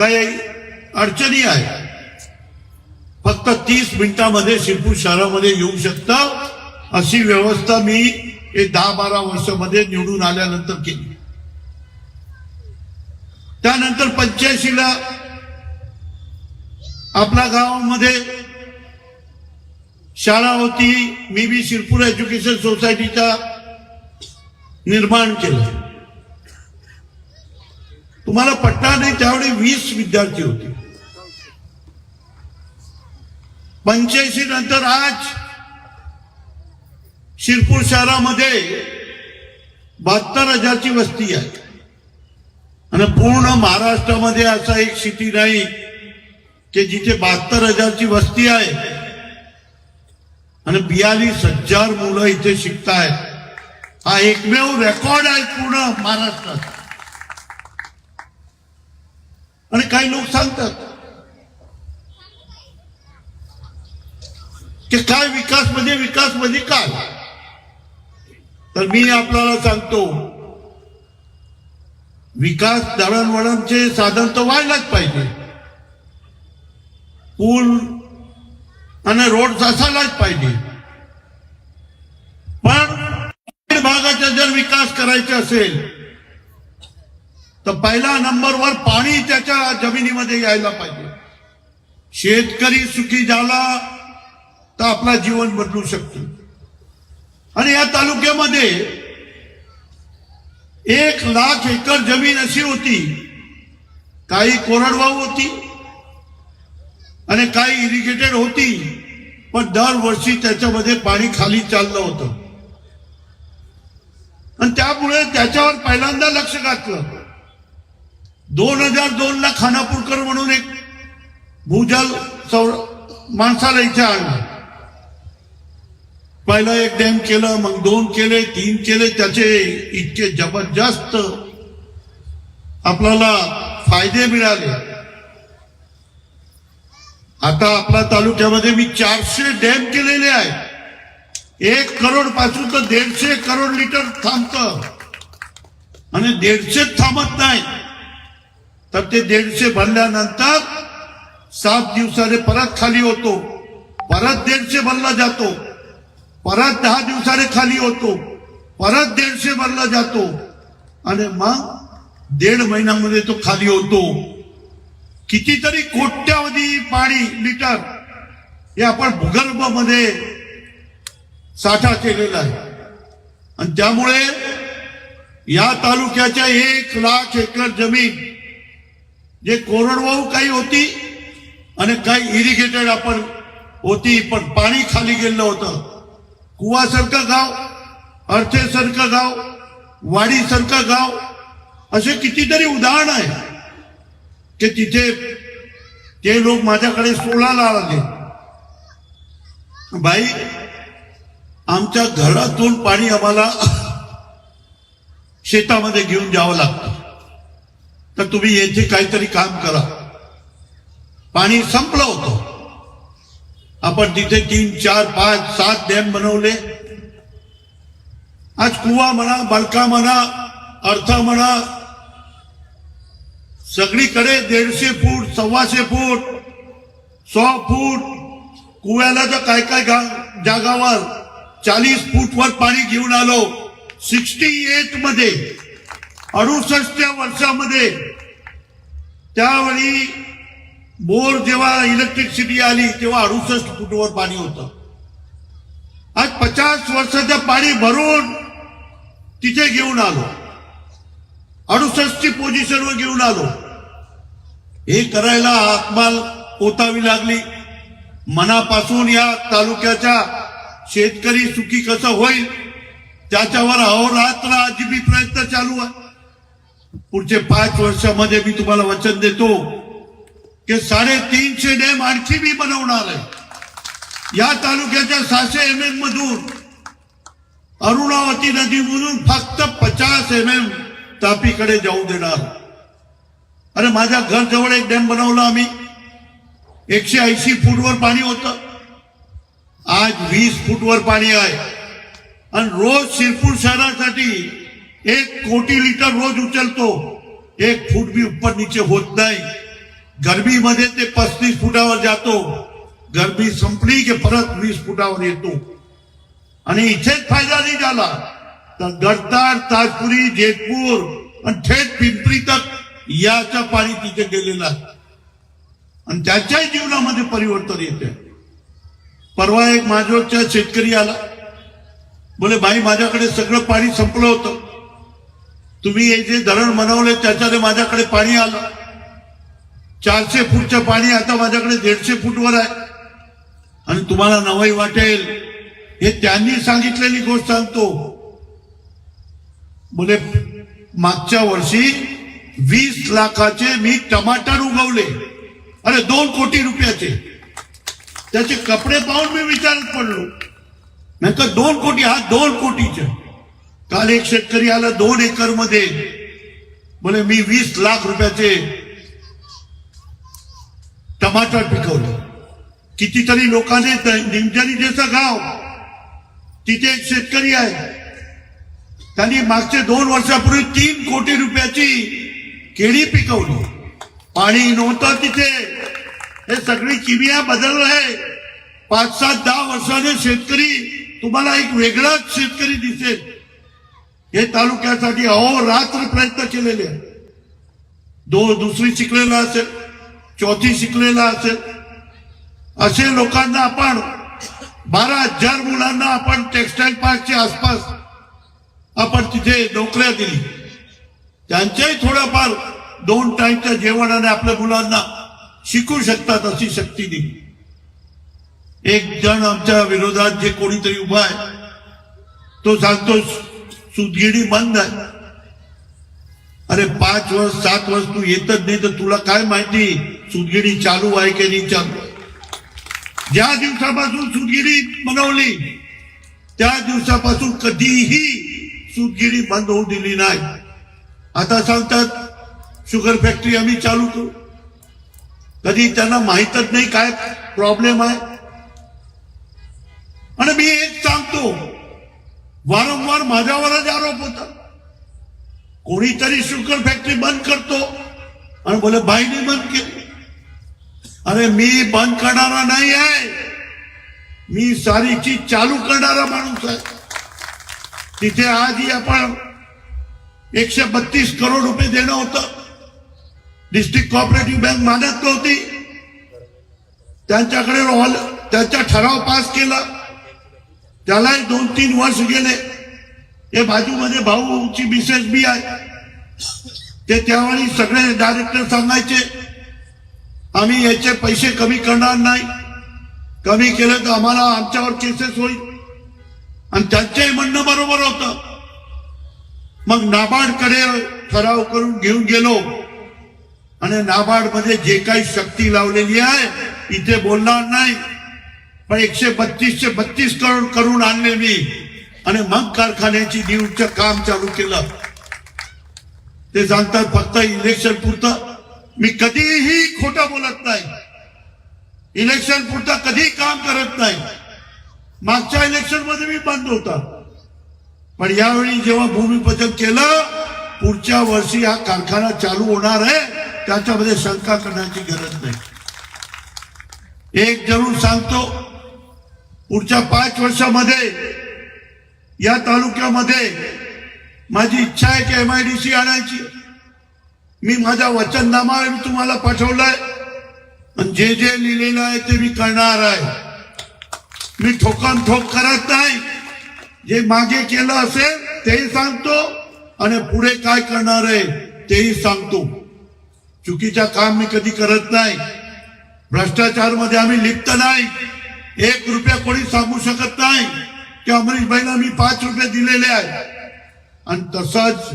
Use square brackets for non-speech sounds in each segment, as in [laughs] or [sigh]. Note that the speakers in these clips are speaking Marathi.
काही अडचणी आहे. फक्त तीस मिनिटामध्ये शिरपूर शहरामध्ये येऊ शकतं. अशी व्यवस्था मी हे दहा बारा वर्षामध्ये निवडून आल्यानंतर केली. त्यानंतर पंच्याऐंशी ला आपल्या गावामध्ये शाळा होती. मी बी शिरपूर एज्युकेशन सोसायटीचा निर्माण केलं. तुम्हाला पटणार नाही त्यावेळी वीस विद्यार्थी होते. पंच्याऐंशी नंतर आज शिरपूर शहरामध्ये बहात्तर हजारची वस्ती आहे. आणि पूर्ण महाराष्ट्रामध्ये असा एक सिटी नाही की जिथे बहात्तर हजारची वस्ती आहे. आणि बियालीस हजार मुलं इथे शिकतायत. हा एकमेव रेकॉर्ड आहे पूर्ण महाराष्ट्रात. आणि काही लोक सांगतात की काय विकास म्हणजे विकास म्हणजे काय? तर मी आपल्याला सांगतो विकास दळणवळणचे साधन तर व्हायलाच पाहिजे. पूल आणि रोड असायलाच पाहिजे. पण भागाचा जर विकास करायचा असेल तर पहिला नंबरवर पाणी त्याच्या जमिनीमध्ये यायला पाहिजे. शेतकरी सुखी झाला तर आपला जीवन बदलू शकतो. आणि या तालुक्यामध्ये एक लाख एकर जमीन अशी होती काही कोरडवाहू होती आणि काही इरिगेटेड होती पण दरवर्षी त्याच्यामध्ये पाणी खाली चाललं होतं. आणि त्यामुळे त्याच्यावर पहिल्यांदा लक्ष घातलं. दोन हजार दोन ला खानापूरकर म्हणून एक भूजल सौर माणसाला इथे आणलं. पहिलं एक डॅम केलं मग दोन केले तीन केले त्याचे इतके जबरदस्त आपल्याला फायदे मिळाले. आता आपल्या तालुक्यामध्ये मी चारशे डॅम केलेले आहेत. एक करोडपासून तर दीडशे करोड लिटर थांबतं. आणि दीडशेच थांबत नाही. तर ते दीडशे भरल्यानंतर सात दिवसाने परत खाली होतो. परत दीडशे भरला जातो. परत दहा दिवसाने खाली होतो. परत दीडशे भरला जातो. आणि मग दीड महिन्यामध्ये तो खाली होतो. कितीतरी कोट्यावधी पाणी लिटर हे आपण भूगर्भामध्ये साठा केलेला आहे. आणि त्यामुळे या तालुक्याच्या एक लाख एकर जमीन जे कोरडवाहू काही होती आणि काही इरिगेटेड आपण होती पण पाणी खाली गेलं होतं. कुवासारखं गाव अर्थेसारखं गाव वाडीसारखं गाव असे कितीतरी उदाहरण आहे की तिथे ते लोक माझ्याकडे सोळाला आले. बाई आमच्या घरातून पाणी आम्हाला [laughs] शेतामध्ये घेऊन जावं लागतं. तर तुम्ही याचे काहीतरी काम करा. पाणी संपलं होतं. आपण तिथे तीन चार पाच सात डॅम बनवले. आज कुवा म्हणा बलका म्हणा अर्था म्हणा सगळीकडे दीडशे फूट सव्वाशे फूट सो फूट कुव्याला तर काय काय जागावर चाळीस फूट वर पाणी घेऊन आलो. सिक्स्टी एटमध्ये अडुसष्टच्या वर्षामध्ये त्यावेळी बोर जेव्हा इलेक्ट्रिसिटी आली तेव्हा अडुसष्ट फुटवर पाणी होतं. आज पचास वर्षाचं पाणी भरून तिथे घेऊन आलो. अडुसष्टची पोझिशनवर घेऊन आलो. हे करायला हातमाल ओतावी लागली. मनापासून या तालुक्याच्या शेतकरी सुखी कसं होईल त्याच्यावर अहोरात्र अजिबी प्रयत्न चालू आहे. पुढचे पाच वर्षामध्ये मी तुम्हाला वचन देतो की साडेतीनशे डॅम आणखी मी बनवणार आहे. या तालुक्याच्या सहाशे एम एम मधून अरुणावती नदीमधून फक्त पचास एम एम तापीकडे जाऊ देणार. अरे माझ्या घर जवळ एक डॅम बनवला आम्ही. एकशे ऐंशी फूटवर पाणी होतं. आज वीस फूटवर पाणी आहे. आणि रोज शिरपूर शहरासाठी एक कोटी लिटर रोज उचलतो. एक फूट बी उपर नीचे होत नाही. गर्मीमध्ये ते पस्तीस फुटावर जातो. गर्मी संपली की परत वीस फुटावर येतो. आणि इथेच फायदा नाही झाला. तर गडतार ताजपुरी जेतपूर आणि थेट पिंपरी तक याचं पाणी तिथे गेलेलं आहे. आणि त्याच्याही जीवनामध्ये परिवर्तन येते. परवा एक माझोरच्या शेतकरी आला. बोले भाई माझ्याकडे सगळं पाणी संपलं होतं. तुम्ही हे जे धरण बनवले त्याच्याने माझ्याकडे पाणी आलं. चारशे फूटचं पाणी आता माझ्याकडे दीडशे फूटवर आहे. आणि तुम्हाला नवाई वाटेल. हे त्यांनी सांगितलेली गोष्ट सांगतो. म्हणजे मागच्या वर्षी वीस लाखाचे मी टमाटर उगवले. अरे दोन कोटी रुपयाचे. त्याचे कपडे पाहून मी विचारत पडलो. नाही दोन कोटी हा दोन कोटीचे. काल एक शेतकरी आला दोन एकरमध्ये. म्हणे मी वीस लाख रुपयाचे टमाटर पिकवले. कितीतरी लोकांनी निमजरी जसं गाव तिथे एक शेतकरी आहे. त्यांनी मागचे दोन वर्षापूर्वी तीन कोटी रुपयाची केळी पिकवली. पाणी नव्हतं तिथे. हे सगळी किमिया बदल आहे. पाच सात दहा वर्षाने शेतकरी तुम्हाला एक वेगळाच शेतकरी दिसेल. हे तालुक्यासाठी अहोरात्र प्रयत्न केलेले आहे दो दुसरी शिकलेला असेल चौथी शिकलेला असेल असे लोकांना आपण बारा हजार मुलांना आपण टेक्सटाईल पार्कच्या आसपास आपण तिथे नोकऱ्या दिली. त्यांच्याही थोडंफार दोन टाईमच्या जेवणाने आपल्या मुलांना शिकू शकतात अशी शक्ती दिली. एक जण आमच्या विरोधात जे कोणीतरी उभा आहे तो सांगतो सुदगिरी बंद आहे अरे पाच वर्ष सात वर्ष तू येतच नाही तर तुला काय माहिती सुदगिरी चालू आहे की नाही चालू आहे ज्या दिवसापासून सुदगिरी बनवली त्या दिवसापासून कधीही सुदगिरी बंद होऊ दिली नाही आता सांगतात शुगर फॅक्टरी आम्ही चालू करू कधी त्यांना माहीतच नाही काय प्रॉब्लेम आहे आणि मी एक सांगतो वारंवार माझ्यावरच आरोप होता कोणीतरी शुगर फॅक्टरी बंद करतो. आणि बोले बाईने बंद केली. अरे मी बंद करणारा नाही आहे. मी सारी चीज चालू करणारा माणूस आहे. तिथे आधी आपण एकशे बत्तीस करोड रुपये देणं होतं. डिस्ट्रिक्ट कॉपरेटिव्ह बँक मानत नव्हती. त्यांच्याकडे हॉल त्यांचा ठराव पास केला. त्यालाही दोन तीन वर्ष गेले. हे बाजूमध्ये भाऊची मिसेस बी आहे. ते त्यावेळी सगळे डायरेक्टर सांगायचे आम्ही याचे पैसे कमी करणार नाही. कमी केलं तर आम्हाला आमच्यावर केसेस होईल. आणि त्यांचंही म्हणणं बरोबर होतं. मग नाबार्डकडे ठराव करून घेऊन गेलो. आणि नाबार्डमध्ये जे काही शक्ती लावलेली आहे इथे बोलणार नाही. पण एकशे बत्तीसशे बत्तीस करोड करून आणले मी. आणि मग कारखान्याची नीवचं काम चालू केलं. ते सांगतात फक्त इलेक्शन पुरतं. मी कधीही खोटं बोलत नाही. इलेक्शन पुरतं कधी काम करत नाही. मागच्या इलेक्शनमध्ये मी बंद होता. पण यावेळी जेव्हा भूमिपूजन केलं पुढच्या वर्षी हा कारखाना चालू होणार आहे त्याच्यामध्ये शंका करण्याची गरज नाही. एक जरूर सांगतो पुढच्या पाच वर्षामध्ये या तालुक्यामध्ये माझी इच्छा आहे की एम आय डीशी आणायची. मी माझा वचननामा तुम्हाला पाठवलाय. पण जे जे लिहिलेलं आहे ते मी करणार आहे. मी ठोकन ठोक करत नाही. जे मागे केलं असेल तेही सांगतो आणि पुढे काय करणार आहे तेही सांगतो. चुकीचं काम मी कधी करत नाही. भ्रष्टाचारमध्ये आम्ही लिप्त नाही. एक रुपया कोणी सांगू शकत नाही की अमरीशबाईला मी पाच रुपये दिलेले आहे आणि तसंच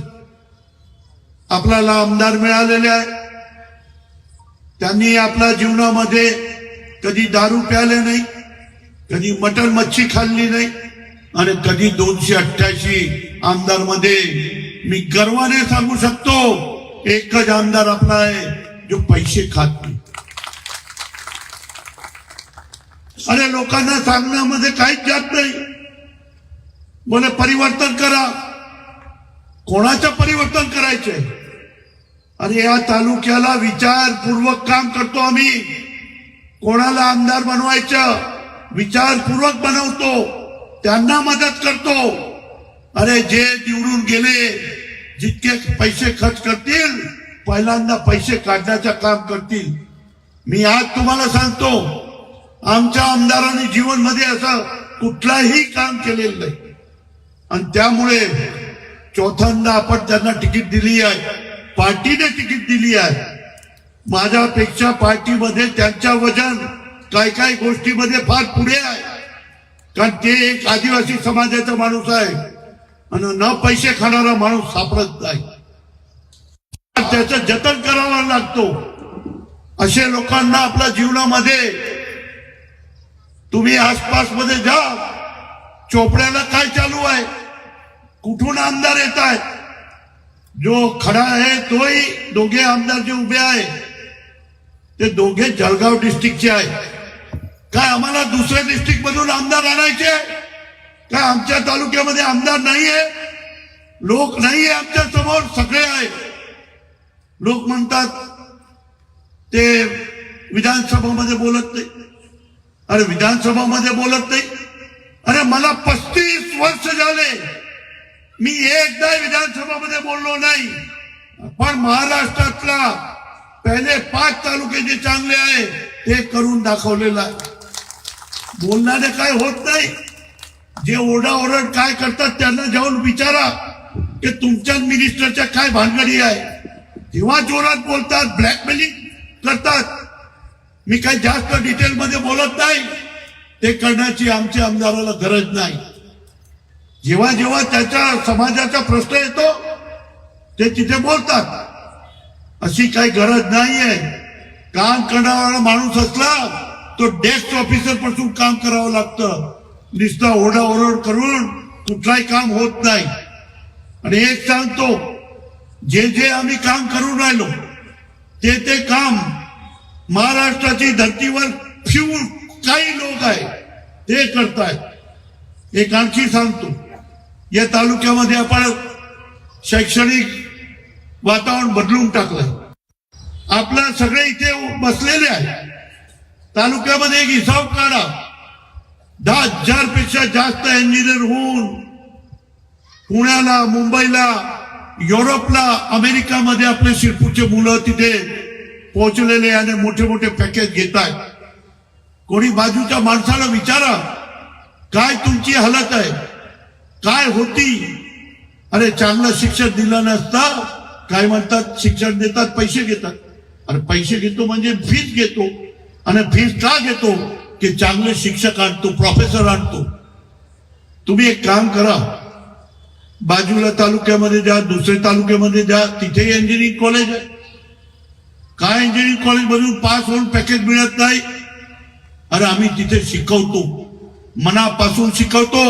आपल्याला आमदार मिळालेले आहे त्यांनी आपल्या जीवनामध्ये कधी दारू प्याले नाही कधी मटन मच्छी खाल्ली नाही आणि कधी दोनशे अठ्ठ्याऐंशी आमदारमध्ये मी गर्वाने सांगू शकतो एकच आमदार आपला आहे जो पैसे खात नाही. अरे लोकांना सांगण्यामध्ये काहीच जात नाही. बोले परिवर्तन करा. कोणाचं परिवर्तन करायचंय अरे या तालुक्याला विचारपूर्वक काम करतो आम्ही. कोणाला आमदार बनवायचं? विचारपूर्वक बनवतो. त्यांना मदत करतो. अरे जे निवडून गेले जितके पैसे खर्च करतील पहिल्यांदा पैसे काढण्याचं काम करतील. मी आज तुम्हाला सांगतो आमच्या आमदारांनी जीवनमध्ये असं कुठलाही काम केलेलं नाही. आणि त्यामुळे चौथ्यांदा आपण त्यांना तिकीट दिली आहे. पार्टीने तिकीट दिली आहे. माझ्यापेक्षा पार्टीमध्ये त्यांच्या वजन काय काय गोष्टीमध्ये फार पुढे आहे. कारण ते एक आदिवासी समाजाचा माणूस आहे. आणि न पैसे खाणारा माणूस सापडत नाही. त्याचं जतन करावा लागतो. असे लोकांना आपल्या जीवनामध्ये तुम्ही आसपासमध्ये जा. चोपड्याला काय चालू आहे? कुठून आमदार येत आहे जो खडा आहे तोही दोघे आमदार जे उभे आहे ते दोघे जळगाव डिस्ट्रिक्टचे आहे काय आम्हाला दुसऱ्या डिस्ट्रिक्ट मधून आमदार आणायचे? काय आमच्या तालुक्यामध्ये आमदार नाहीये? लोक नाहीये आमच्यासमोर सगळे आहे लोक म्हणतात ते विधानसभामध्ये बोलत नाही. अरे विधानसभामध्ये बोलत नाही. अरे मला पस्तीस वर्ष झाले. मी एकदा विधानसभामध्ये बोललो नाही. पण महाराष्ट्रातला पहिले पाच तालुके जे चांगले आहे ते करून दाखवलेलं आहे. काय होत नाही. जे ओरडाओरड काय करतात त्यांना जाऊन विचारा की तुमच्या मिनिस्टरच्या काय भानगडी आहे. जेव्हा जोरात बोलतात ब्लॅकमेलिंग करतात मी काही जास्त डिटेलमध्ये बोलत नाही. ते करण्याची आमच्या आमदाराला गरज नाही. जेव्हा जेव्हा त्याच्या समाजाचा प्रश्न येतो ते तिथे बोलतात. अशी काही गरज नाहीये. काम करणारा माणूस असला तो डेस्क ऑफिसरपासून काम करावं लागतं. नुसता ओरडाओरड करून कुठलाही काम होत नाही. आणि एक सांगतो जे जे आम्ही काम करून राहिलो ते ते काम महाराष्ट्राची धर्तीवर शिवून काही लोक आहे ते करतायत. एक आणखी सांगतो. या तालुक्यामध्ये आपण शैक्षणिक वातावरण बदलून टाकलं. आपलं सगळे इथे बसलेले आहे तालुक्यामध्ये एक हिसाब काढा. दहा हजारपेक्षा जास्त इंजिनियर होऊन पुण्याला मुंबईला युरोपला अमेरिकामध्ये आपले शिरपूरचे मुलं तिथे पोहोचलेले आणि मोठे मोठे पॅकेज घेत आहेत कोणी बाजूच्या माणसाला विचारा काय तुमची हालत आहे? काय होती? अरे चांगलं शिक्षण दिलं नसता. काय म्हणतात? शिक्षण देतात पैसे घेतात. अरे पैसे घेतो म्हणजे फीज घेतो. आणि फीज का घेतो? की चांगले शिक्षक आणतो प्रोफेसर आणतो. तुम्ही एक काम करा. बाजूला तालुक्यामध्ये जा दुसऱ्या तालुक्यामध्ये जा तिथे इंजिनिअरिंग कॉलेज आहे. काय इंजिनिअरिंग कॉलेजमधून पास होऊन पॅकेज मिळत नाही? अरे आम्ही तिथे शिकवतो. मनापासून शिकवतो.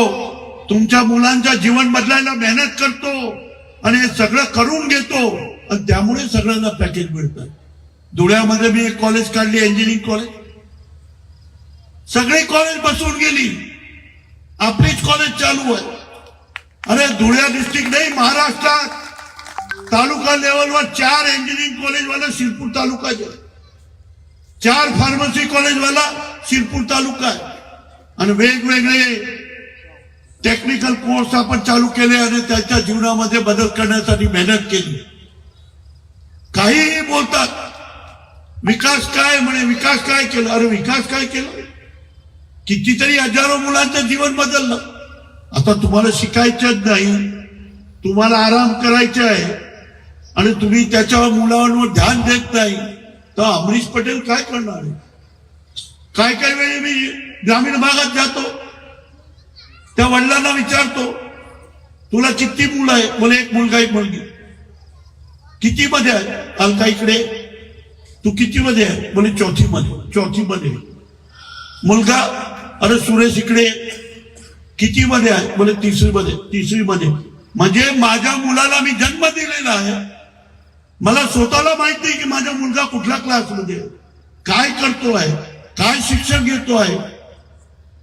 तुमच्या मुलांच्या जीवन बदलायला मेहनत करतो. आणि हे सगळं करून घेतो. आणि त्यामुळे सगळ्यांना पॅकेज मिळतात धुळ्यामध्ये मी एक कॉलेज काढली इंजिनिअरिंग कॉलेज सगळी कॉलेज बसून गेली. आपलीच कॉलेज चालू आहे. अरे धुळ्या डिस्ट्रिक्ट नाही महाराष्ट्रात. तालुका लेवलवर चार इंजिनिअरिंग कॉलेजवाला शिरपूर तालुका आहे. चार फार्मसी कॉलेजवाला शिरपूर तालुका आहे. आणि वेगवेगळे टेक्निकल कोर्स आपण चालू केले आणि त्याच्या जीवनामध्ये बदल करण्यासाठी मेहनत केली. काहीही बोलतात विकास काय? म्हणे विकास काय केलं? अरे विकास काय केलं? कितीतरी हजारो मुलांचं जीवन बदललं. आता तुम्हाला शिकायचंच नाही. तुम्हाला आराम करायचा आहे. आणि तुम्ही त्याच्या मुलांवर ध्यान देत नाही तर अमरीश पटेल काय करणार आहे? काय काय वेळी मी ग्रामीण भागात जातो त्या वडिलांना विचारतो तुला किती मुलं आहे मला एक मुलगा एक मुलगी. किती मध्ये आहे अलका इकडे. तू किती मध्ये आहे? बोले चौथी मध्ये. चौथी मध्ये. मुलगा? अरे सुरेश इकडे. किती मध्ये आहे? बोले तिसरी मध्ये तिसरी मध्ये. म्हणजे माझ्या मुलाला मी जन्म दिलेला आहे मला स्वतःला माहीत नाही की माझा मुलगा कुठल्या क्लासमध्ये काय करतो आहे काय शिक्षण घेतो आहे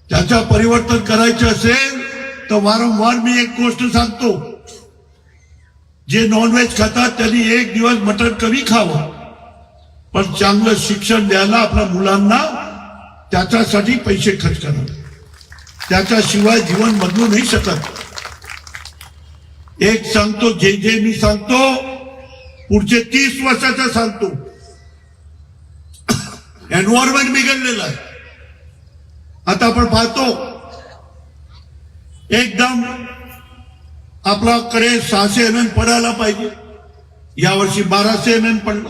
त्याचा परिवर्तन करायचं असेल तर वारंवार मी एक गोष्ट सांगतो. जे नॉनव्हेज खातात त्यांनी एक दिवस मटण कमी खावं. पण चांगलं शिक्षण द्यायला आपल्या मुलांना त्याच्यासाठी पैसे खर्च करा त्याच्याशिवाय जीवन बदलू नाही शकत. एक सांगतो जे जे मी सांगतो पुढचे तीस वर्षाचा सांगतो. एन्व्हायरमेंट बिघडलेलं आहे. आता आपण पाहतो एकदम आपल्याकडे सहाशे एम एम पडायला पाहिजे. यावर्षी बाराशे एम एम पडलं.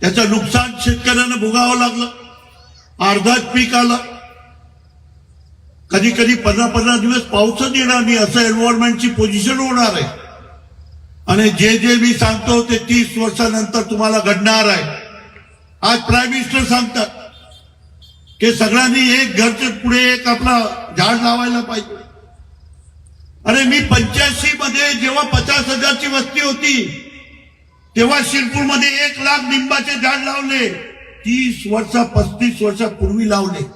त्याचं नुकसान शेतकऱ्यांना भोगावं लागलं. अर्धाच पीक आलं. कधी कधी पंधरा पंधरा दिवस पाऊसच येणार नाही. असं एन्व्हायरमेंटची पोझिशन होणार आहे. आणि जे जे मी सांगतो ते तीस वर्षानंतर तुम्हाला घडणार आहे. आज प्राईम मिनिस्टर सांगतात की सगळ्यांनी एक घरचे पुढे एक आपला झाड लावायला पाहिजे. अरे मी पंच्याऐंशी मध्ये जेव्हा पचास हजारची वस्ती होती तेव्हा शिरपूरमध्ये एक लाख लिंबाचे झाड लावले. तीस वर्ष पस्तीस वर्षापूर्वी लावले.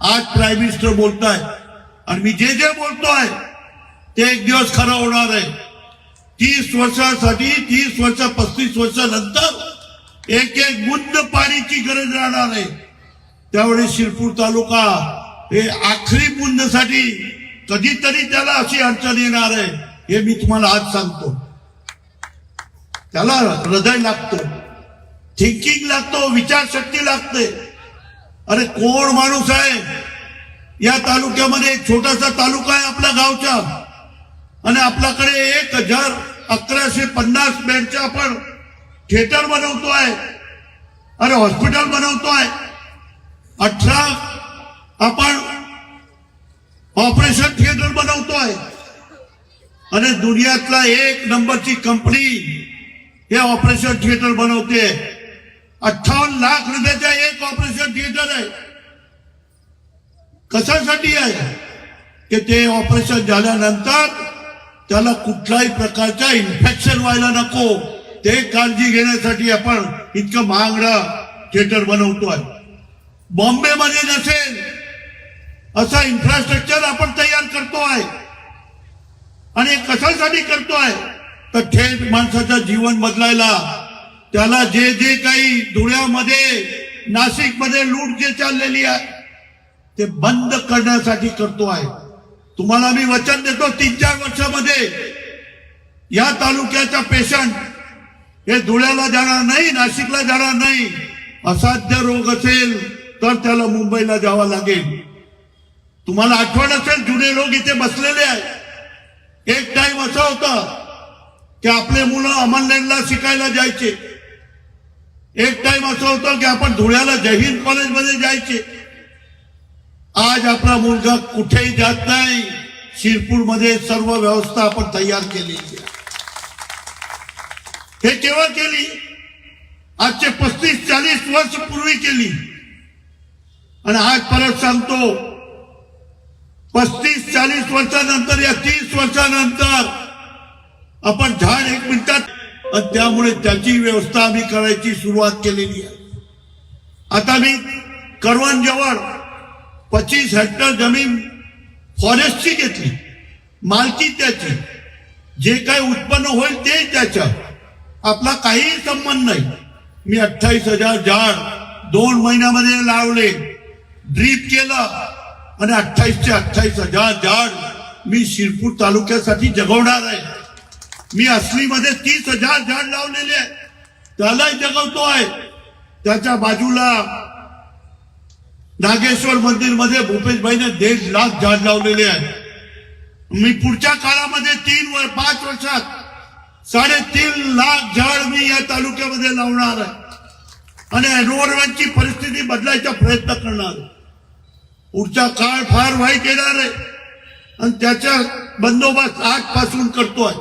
आज प्राईम मिनिस्टर बोलताय. आणि मी जे जे बोलतोय ते एक दिवस खरं होणार आहे. तीस वर्षासाठी तीस वर्ष पस्तीस वर्षानंतर एक एक बुंद पाणीची गरज राहणार आहे. त्यावेळेस शिरपूर तालुका हे आखरी बुंदसाठी कधीतरी त्याला अशी अडचण येणार आहे हे मी तुम्हाला आज सांगतो. त्याला हृदय लागतो. थिंकिंग लागतो विचारशक्ती लागते. अरे कोण माणूस आहे? या तालुक्यामध्ये एक छोटासा तालुका आहे आपल्या गावचा. आणि आपल्याकडे एक हजार अकराशे पन्नास बेडचे आपण थिएटर बनवतोय. अरे हॉस्पिटल बनवतोय. अठरा आपण ऑपरेशन थिएटर बनवतोय. आणि दुनियातला एक नंबरची कंपनी हे ऑपरेशन थिएटर बनवते. अठ्ठावन्न लाख रुपयाचा एक ऑपरेशन थिएटर आहे. कशासाठी आहे? की ते ऑपरेशन झाल्यानंतर त्याला कुठल्याही प्रकारचा इन्फेक्शन व्हायला नको. ते काळजी घेण्यासाठी आपण इतकं महागडा थिएटर बनवतोय बॉम्बेमध्ये नसेल असा इन्फ्रास्ट्रक्चर आपण तयार करतोय आणि कशासाठी करतोय तर थेट माणसाचं जीवन बदलायला. त्याला जे जे काही धुळ्यामध्ये नाशिकमध्ये लूट जे चाललेली आहे ते बंद करण्यासाठी करतो आहे. तुम्हाला मी वचन देतो तीन चार वर्षामध्ये. या तालुक्याचा पेशंट हे धुळ्याला जाणार नाही नाशिकला जाणार नाही. असाध्य रोग असेल तर त्याला मुंबईला जावं लागेल. तुम्हाला आठवण असेल जुने लोक इथे बसलेले आहेत. एक टाइम असा होता की आपले मुलं अमरलँडला शिकायला जायचे. एक टाइम असं होतं की आपण धुळ्याला जयहिंद कॉलेजमध्ये जायचे. आज आपला मुलगा कुठेही जात नाही. शिरपूरमध्ये सर्व व्यवस्था आपण तयार केली हे केव्हा केली? आजचे पस्तीस चाळीस वर्ष पूर्वी केली. आणि आज परत सांगतो पस्तीस चाळीस वर्षानंतर या तीस वर्षानंतर आपण झाड एक मिनिटात आणि त्यामुळे त्याची व्यवस्था आम्ही करायची सुरुवात केलेली आहे. आता मी करवण जवळ पच्चीस हेक्टर जमीन फॉरेस्टची घेतली मालकी त्याची. जे काही उत्पन्न होईल ते त्याच्या. आपला काहीही संबंध नाही. मी अठ्ठावीस हजार झाड दोन महिन्यामध्ये लावले ड्रीप केलं आणि अठ्ठावीसचे अठ्ठावीस हजार झाड मी शिरपूर तालुक्यासाठी जगवणार आहे. मी असलीमध्ये तीस हजार झाड लावलेले आहे. त्यालाही जगवतो आहे. त्याच्या बाजूला नागेश्वर मंदिरमध्ये भूपेशभाईने दीड लाख झाड लावलेले आहे. मी पुढच्या काळामध्ये तीन वर पाच वर्षात साडेतीन लाख झाड मी या तालुक्यामध्ये लावणार आहे. आणि एन्व्हायरमेंटची परिस्थिती बदलायचा प्रयत्न करणार पुढचा काळ फार वाईट येणार आहे. आणि त्याचा बंदोबस्त आजपासून करतोय.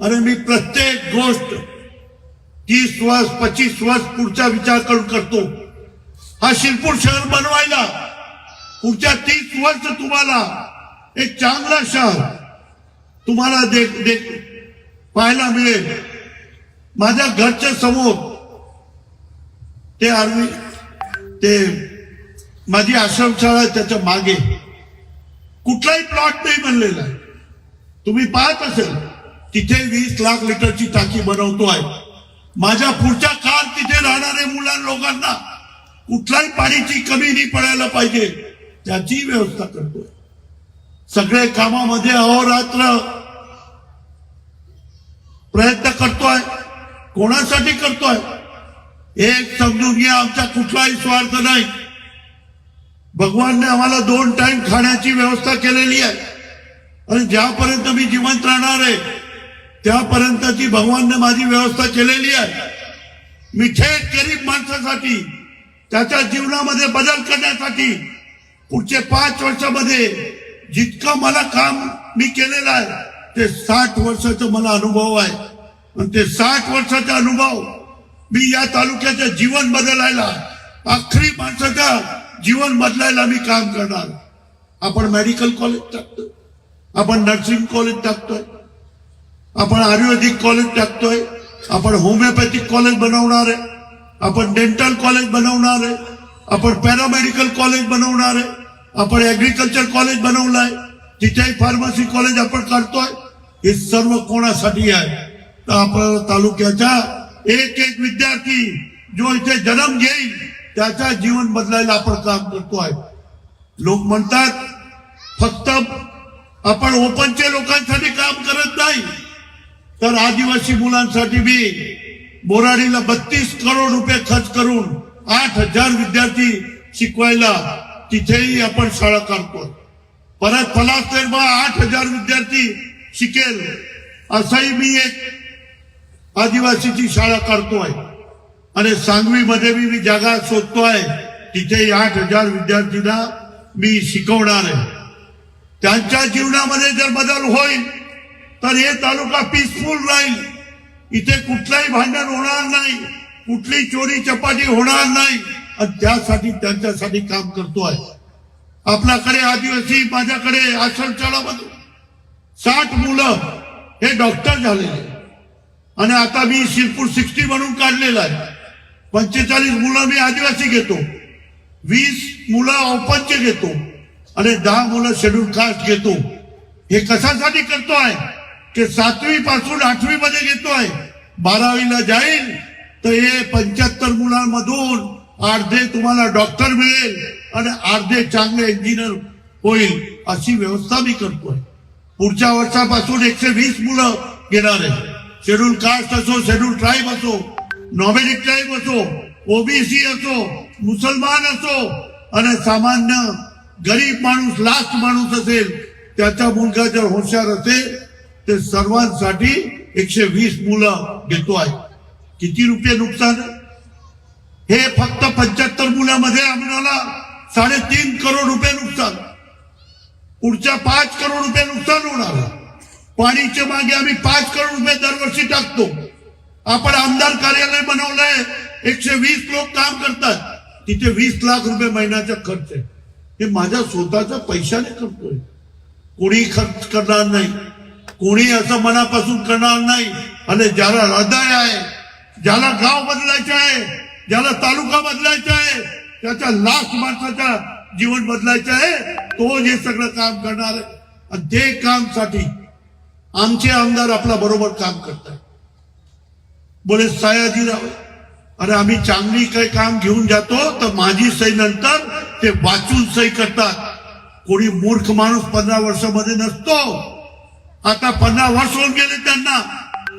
अरे मी प्रत्येक गोष्ट तीस वर्ष पच्चीस वर्ष पुढचा विचार करून करतो. हा शिरपूर शहर बनवायला. पुढच्या तीस वर्ष तुम्हाला एक चांगला शहर तुम्हाला देख देख पाहायला मिळेल. माझ्या घरच्या समोर ते आर्मी ते माझी आश्रमशाळा त्याच्यामागे. कुठलाही प्लॉट नाही बनलेला आहे. तुम्ही पाहत असेल तिथे वीस लाख लिटरची टाकी आहे. माझ्या पुढच्या काळ तिथे राहणारे मुलां लोकांना कुठल्याही पाण्याची कमी नाही पडायला पाहिजे. त्याची व्यवस्था करतोय. सगळे कामामध्ये अहोरात्र प्रयत्न करतोय. कोणासाठी करतोय? एक समजून घ्या आमचा कुठलाही स्वार्थ नाही. भगवानने आम्हाला दोन टाइम खाण्याची व्यवस्था केलेली आहे. आणि ज्यापर्यंत मी जिवंत राहणार आहे त्यापर्यंतची भगवानने माझी व्यवस्था केलेली आहे. मी थेट गरीब माणसासाठी त्याच्या जीवनामध्ये बदल करण्यासाठी पुढचे पाच वर्षामध्ये जितकं मला काम मी केलेलं आहे ते साठ वर्षाचा मला अनुभव आहे. आणि ते साठ वर्षाचा अनुभव मी या तालुक्याचं जीवन बदलायला आखरी माणसाचा जीवन बदलायला मी काम करणार. आपण मेडिकल कॉलेज टाकतो आपण नर्सिंग कॉलेज टाकतोय आपण आयुर्वेदिक कॉलेज टाकतोय आपण होमिओपॅथिक कॉलेज बनवणार आहे. आपण डेंटल कॉलेज बनवणार आहे. आपण पॅरामेडिकल कॉलेज बनवणार आहे. आपण ऍग्रिकल्चर कॉलेज बनवलंय. तिथेही फार्मसी कॉलेज आपण काढतोय. हे सर्व कोणासाठी आहे? तर आपल्या तालुक्याचा एक एक विद्यार्थी जो इथे जन्म घेईल त्याचा जीवन बदलायला आपण काम करतोय लोक म्हणतात फक्त आपण ओपनच्या लोकांसाठी काम करत नाही तर आदिवासी मुलांसाठी बी बोराडीला बत्तीस करोड रुपये खर्च करून आठ हजार विद्यार्थी शिकवायला तिथेही आपण शाळा काढतो. परत फलास आठ हजार विद्यार्थी शिकेल असाही मी एक आदिवासीची शाळा काढतोय आणि सांगवीमध्ये मी मी जागा शोधतोय तिथेही आठ हजार विद्यार्थींना मी शिकवणार आहे. त्यांच्या जीवनामध्ये जर बदल होईल तर हे तालुका पीसफुल राहील. इथे कुठलाही भांडण होणार नाही कुठली चोरी चपाटी होणार नाही आणि त्यासाठी त्यांच्यासाठी काम करतोय. आपल्याकडे आदिवासी माझ्याकडे आश्रमशाळामध्ये साठ मुलं हे डॉक्टर झालेले. आणि आता मी शिरपूर सिक्स्टी म्हणून काढलेलं आहे. पंचेचाळीस मुलं मी आदिवासी घेतो. वीस मुलं औपंच घेतो. आणि दहा मुलं शेड्यूल कास्ट घेतो. हे कशासाठी करतो आहे की सातवी पासून आठवी मध्ये घेतोय. बारावीला जाईल तर हे पंच्याहत्तर मुलांमधून अर्धे तुम्हाला डॉक्टर मिळेल आणि अर्धे चांगले इंजिनियर होईल अशी व्यवस्था मी करतोय. पुढच्या वर्षापासून एकशे वीस मुलं घेणार आहे. शेड्यूल कास्ट असो शेड्यूल ट्राईब असो नॉमेडिक ट्राईब असो ओबीसी असो मुसलमान असो आणि सामान्य गरीब माणूस लास्ट माणूस असेल त्याचा मुलगा जर हुशार असेल ते सर्वांसाठी एकशे वीस मुलं घेतो आहे. किती रुपये नुकसान? आहे? हे फक्त पंच्याहत्तर मुलामध्ये आम्हाला साडेतीन करोड रुपये नुकसान. पुढच्या पाच करोड रुपये नुकसान होणार. पाणीच्या मागे आम्ही पाच करोड रुपये दरवर्षी टाकतो. आपण आमदार कार्यालय बनवलंय. एकशे वीस लोक काम करतात. तिथे वीस लाख रुपये महिन्याचा खर्च आहे. हे माझ्या स्वतःच्या पैशाने करतोय. कोणी खर्च करणार नाही. कोणी असं मनापासून करणार नाही. आणि ज्याला हृदय आहे ज्याला गाव बदलायचं आहे ज्याला तालुका बदलायचा आहे त्याच्या लाख माणसाच्या जीवन बदलायचं आहे तो हे सगळं काम करणार आहे. आणि ते कामसाठी आमचे आमदार आपला बरोबर काम करतात बोले सयाजीराव अरे आम्ही चांगली काही काम घेऊन जातो तर माझी सही नंतर ते वाचून सही करतात. कोणी मूर्ख माणूस पंधरा वर्षामध्ये नसतो. आता पन्नास वर्ष होऊन गेले त्यांना.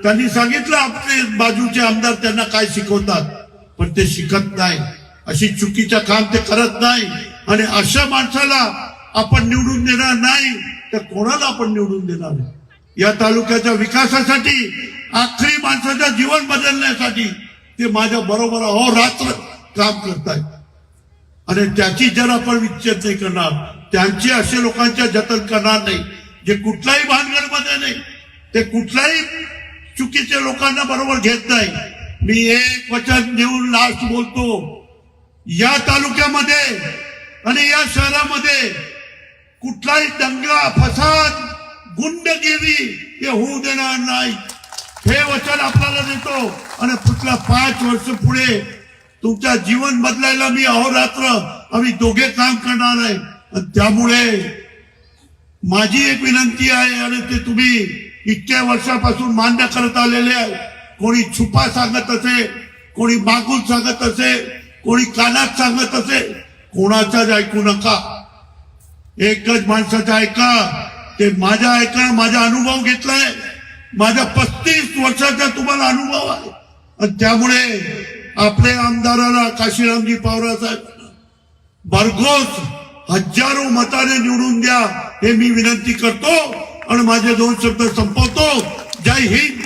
त्यांनी सांगितलं आपले बाजूचे आमदार त्यांना काय शिकवतात. पण ते शिकत नाही. अशी चुकीचं काम ते करत नाही. आणि अशा माणसाला आपण निवडून देणार नाही तर कोणाला आपण निवडून देणार? नाही या तालुक्याच्या विकासासाठी आखरी माणसाचं जीवन बदलण्यासाठी ते माझ्या बरोबर अहोरात्र काम करतायत. आणि त्याची जर आपण विच्छेद नाही करणार त्यांची असे लोकांच्या जतन करणार नाही जे कुठल्याही भानगडमध्ये नाही ते कुठल्याही चुकीच्या लोकांना बरोबर घेत नाही. मी एक वचन देऊन लास्ट बोलतो. या तालुक्यामध्ये आणि या शहरामध्ये कुठलाही दंगा फसाद गुंडगिरी हे होऊ देणार नाही. हे वचन आपल्याला देतो. आणि पुढच्या पाच वर्ष पुढे तुमच्या जीवन बदलायला मी अहोरात्र आम्ही दोघे काम करणार आहे. त्यामुळे माझी एक विनंती आहे आणि ते तुम्ही इतक्या वर्षापासून मान्य करत आलेले आहे. कोणी छुपा सांगत असे कोणी मागून सांगत असे कोणी कानात सांगत असे कोणाचाच ऐकू नका. एकच माणसाचं ऐका ते माझ्या ऐका माझा अनुभव घेतलाय. माझा पस्तीस वर्षाचा तुम्हाला अनुभव आहे. आणि त्यामुळे आपले आमदाराला काशीरामजी पवार साहेब भरघोस हजारो मताने निवडून द्या. हे मी विनंती करतो आणि माझे दोन शब्द संपवतो. जय हिंद.